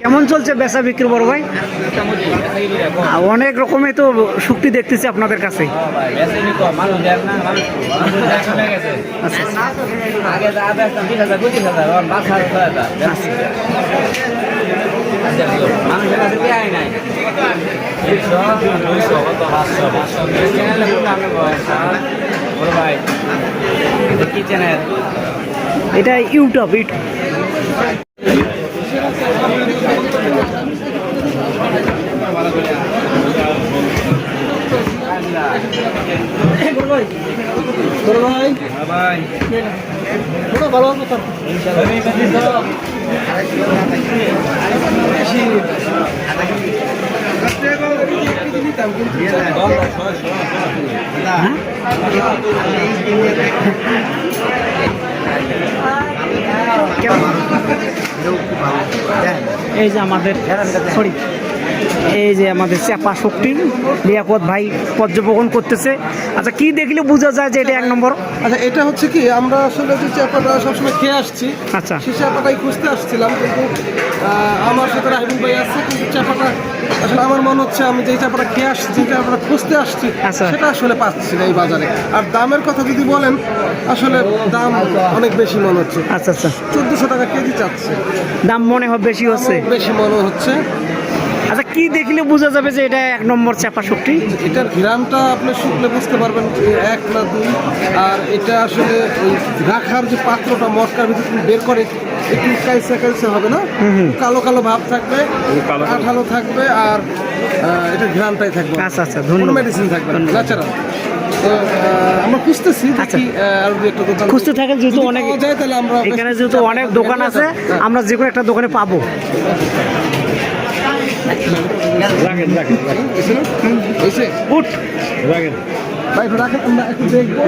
কেমন চলছে বেচা বিক্রি বড় ভাই? অনেক রকমের তো শুক্তি দেখতেছি আপনাদের কাছে। এটা মানুষের কাছে দেয় নাই একশো দুইশো কত পাঁচশো পাঁচশো চ্যানেলে কোন আমি বড় ভাই এটা কি চ্যানেল এটা ইউটিউব ইউটিউব ভাই এই যে আমাদের সরি। এই যে আমাদের চাপা শক্তি লিয়াকত ভাই পর্যবেক্ষণ করতেছে। আচ্ছা কি দেখলে বোঝা যায় যে এটা এক নম্বর? আচ্ছা এটা হচ্ছে কি আমরা আসলে যে চাপাটা সবসময় খেয়ে আসছি আচ্ছা। সে চাপাটাই খুঁজতে আসছিলাম কিন্তু আমার সাথে রাহিবুল ভাই আছে কিন্তু চাপাটা আসলে আমার মনে হচ্ছে আমি যে চাপাটা খেয়ে আসছি যে চাপাটা খুঁজতে আসছি আচ্ছা। সেটা আসলে পাচ্ছি না এই বাজারে। আর দামের কথা যদি বলেন আসলে দাম অনেক বেশি মনে হচ্ছে। আচ্ছা আচ্ছা। চোদ্দশো টাকা কেজি চাচ্ছে। দাম মনে হয় বেশি হচ্ছে। বেশি মনে হচ্ছে। আচ্ছা কি দেখলে বোঝা যাবে যে এটা এক নম্বর চাপা শক্তি? এটার ঘিরানটা আপনি শুকলে বুঝতে পারবেন এক না দুই। আর এটা আসলে ওই রাখার যে পাত্রটা মটকার ভিতরে তুমি বের করে একটু কাইসে কাইসে হবে না? কালো কালো ভাব থাকবে আঠালো থাকবে আর এটা ঘিরানটাই থাকবে। আচ্ছা আচ্ছা ধন্যবাদ। মেডিসিন থাকবে ন্যাচারাল। তো আমরা খুঁজতেছি আচ্ছা। আর দু একটা দোকান। খুঁজতে থাকেন যেহেতু অনেক যায় তাহলে আমরা এখানে যেহেতু অনেক দোকান আছে আমরা যে কোনো একটা দোকানে পাবো। উঠ। ভাই রাখেন আমরা একটু দেখব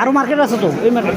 আরও মার্কেট আছে তো এই মার্কেট